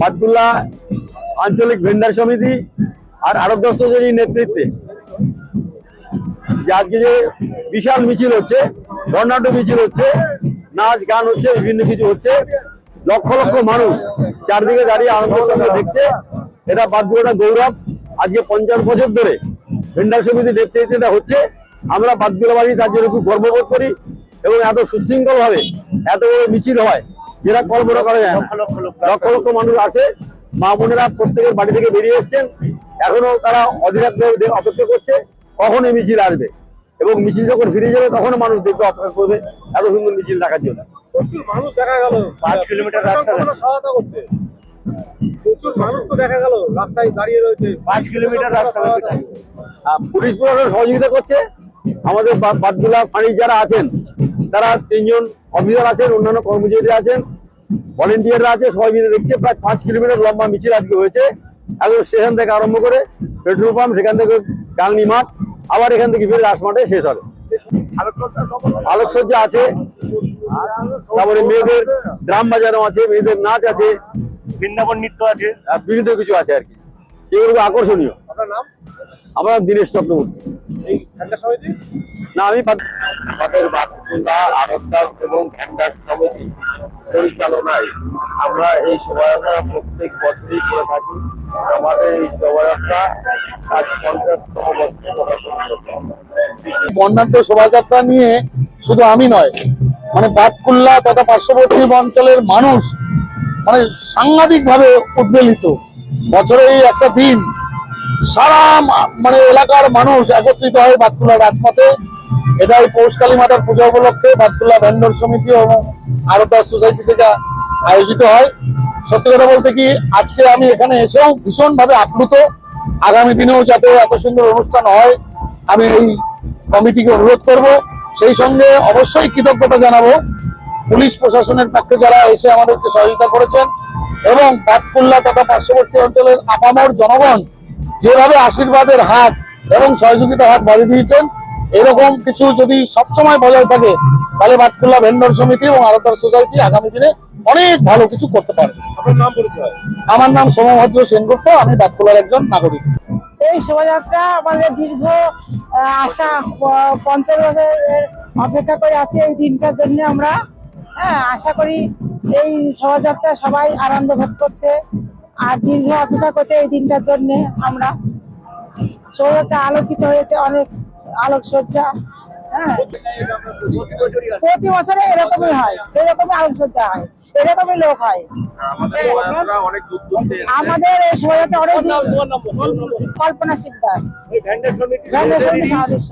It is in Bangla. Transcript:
বাদগুল্লা আঞ্চলিক ভেন্ডার সমিতি আর আরব দস্তজনীর নেতৃত্বে। যে আজকে যে বিশাল মিছিল হচ্ছে বর্ণাঢ্য মিছিল হচ্ছে, নাচ গান হচ্ছে, বিভিন্ন কিছু হচ্ছে, লক্ষ লক্ষ মানুষ চারদিকে দাঁড়িয়ে আনন্দের সঙ্গে দেখছে। এটা বাদগুলোটা গৌরব। আজকে পঞ্চাশ বছর ধরে ভেন্ডার সমিতির নেতৃত্বে হচ্ছে। আমরা বাদগুলাবাড়ি তার জন্য খুব গর্ববোধ করি এবং এত সুশৃঙ্খল ভাবে এত বড় মিছিল হয়। যেটা কল্পনা করা যায় লক্ষ লক্ষ মানুষ আসে। মা বোনেরা প্রত্যেকের বাড়ি থেকে বেরিয়ে এসছেন। এখনও তারা অধীরাত্রে অপেক্ষা করছে কখন এই মিছিল আসবে? এবং মিছিল যখন ফিরে যাবে তখন মানুষ দেখবে অপেক্ষা করবে এত সুন্দর মিছিল দেখার জন্য। প্রচুর মানুষ দেখা গেল। পাঁচ কিলোমিটার রাস্তা কতটা সহায়তা করছে? প্রচুর মানুষ তো দেখা গেল রাস্তায় দাঁড়িয়ে রয়েছে। পাঁচ কিলোমিটার রাস্তা পুলিশ প্রশাসন সহযোগিতা করছে। আমাদের বাদগুলা ফাঁড়ি যারা আছেন তারা তিনজন অফিসার আছেন অন্যান্য কর্মচারী আছেন ভলেন্টিয়াররা আছে সবাই মিলে দেখছে প্রায় পাঁচ কিলোমিটার লম্বা মিছিল আজকে হয়েছে। একদম স্টেশন থেকে আরম্ভ করে পেট্রোল পাম্প সেখান থেকে গাংনি মাঠ আবার এখান থেকে ফিরে রাস মাঠে শেষ হবে। আলোকসজ্জা আছে তারপরে মেয়েদের ড্রাম বাজানো আছে মেয়েদের নাচ আছে বৃন্দাবন নৃত্য আছে। আর বিভিন্ন কিছু আছে আর কি। যেগুলো আকর্ষণীয়। আপনার নাম? আমরা দীনেশ চক্রবর্তী। না আমি আমাদের বাদকুন্দা আরবদার এবং ভ্যান্ডার সমিতি পরিচালনায় আমরা এই শোভাযাত্রা প্রত্যেক বছরই করে থাকি। আমাদের এই শোভাযাত্রা আজ পঞ্চাশতম বছর বর্ণাঢ্য শোভাযাত্রা নিয়ে শুধু আমি নয় মানে বাতকুল্লা তথা পার্শ্ববর্তী অঞ্চলের মানুষ মানে সাংঘাতিক ভাবে উদ্বেলিত। বছরে এই একটা দিন সারা মানে এলাকার মানুষ একত্রিত হয় বাতকুল্লা রাজপথে এটাই পৌষকালী মাতার পূজা উপলক্ষে বাতকুল্লা ভেন্ডর সমিতি এবং আরতার সোসাইটি থেকে আয়োজিত হয়। সত্যি কথা বলতে কি, আজকে আমি এখানে এসেও ভীষণ ভাবে আপ্লুত। আগামী দিনেও যাতে এত সুন্দর অনুষ্ঠান হয়, আমি এই কমিটিকে অনুরোধ করব। সেই সঙ্গে অবশ্যই কৃতজ্ঞতা জানাব। পুলিশ প্রশাসনের পক্ষে যারা এসে আমাদেরকে সহযোগিতা করেছেন এবং বাতকুল্লা তথা পার্শ্ববর্তী অঞ্চলের আপামর জনগণ যেভাবে আশীর্বাদের হাত এবং সহযোগিতার হাত বাড়িয়ে দিয়েছেন এরকম কিছু যদি সবসময় বজায় থাকে তাহলে বাতকুল্লা ভেন্ডর সমিতি এবং আরতার সোসাইটি আগামী দিনে অনেক ভালো কিছু করতে পারবে। আমার নাম সোমভদ্র সেনগুপ্ত আমি বাতকুল্লার একজন নাগরিক। এই শোভাযাত্রা আমাদের দীর্ঘ আশা পঞ্চাশ বছরের অপেক্ষা করে আছি এই দিনটার জন্য আমরা। হ্যাঁ আশা করি এই শোভাযাত্রা সবাই আনন্দ ভোগ করছে আর দীর্ঘ অপেক্ষা করছে এই দিনটার জন্য আমরা। শোভাযাত্রা আলোকিত হয়েছে অনেক আলোকসজ্জা হ্যাঁ। প্রতি বছরে এরকমই হয় এরকমই আলোকসজ্জা হয় এরকমই লোক হয়। আমাদের এই শোভাযাত্রা অনেক কল্পনা শিকদার। সদস্য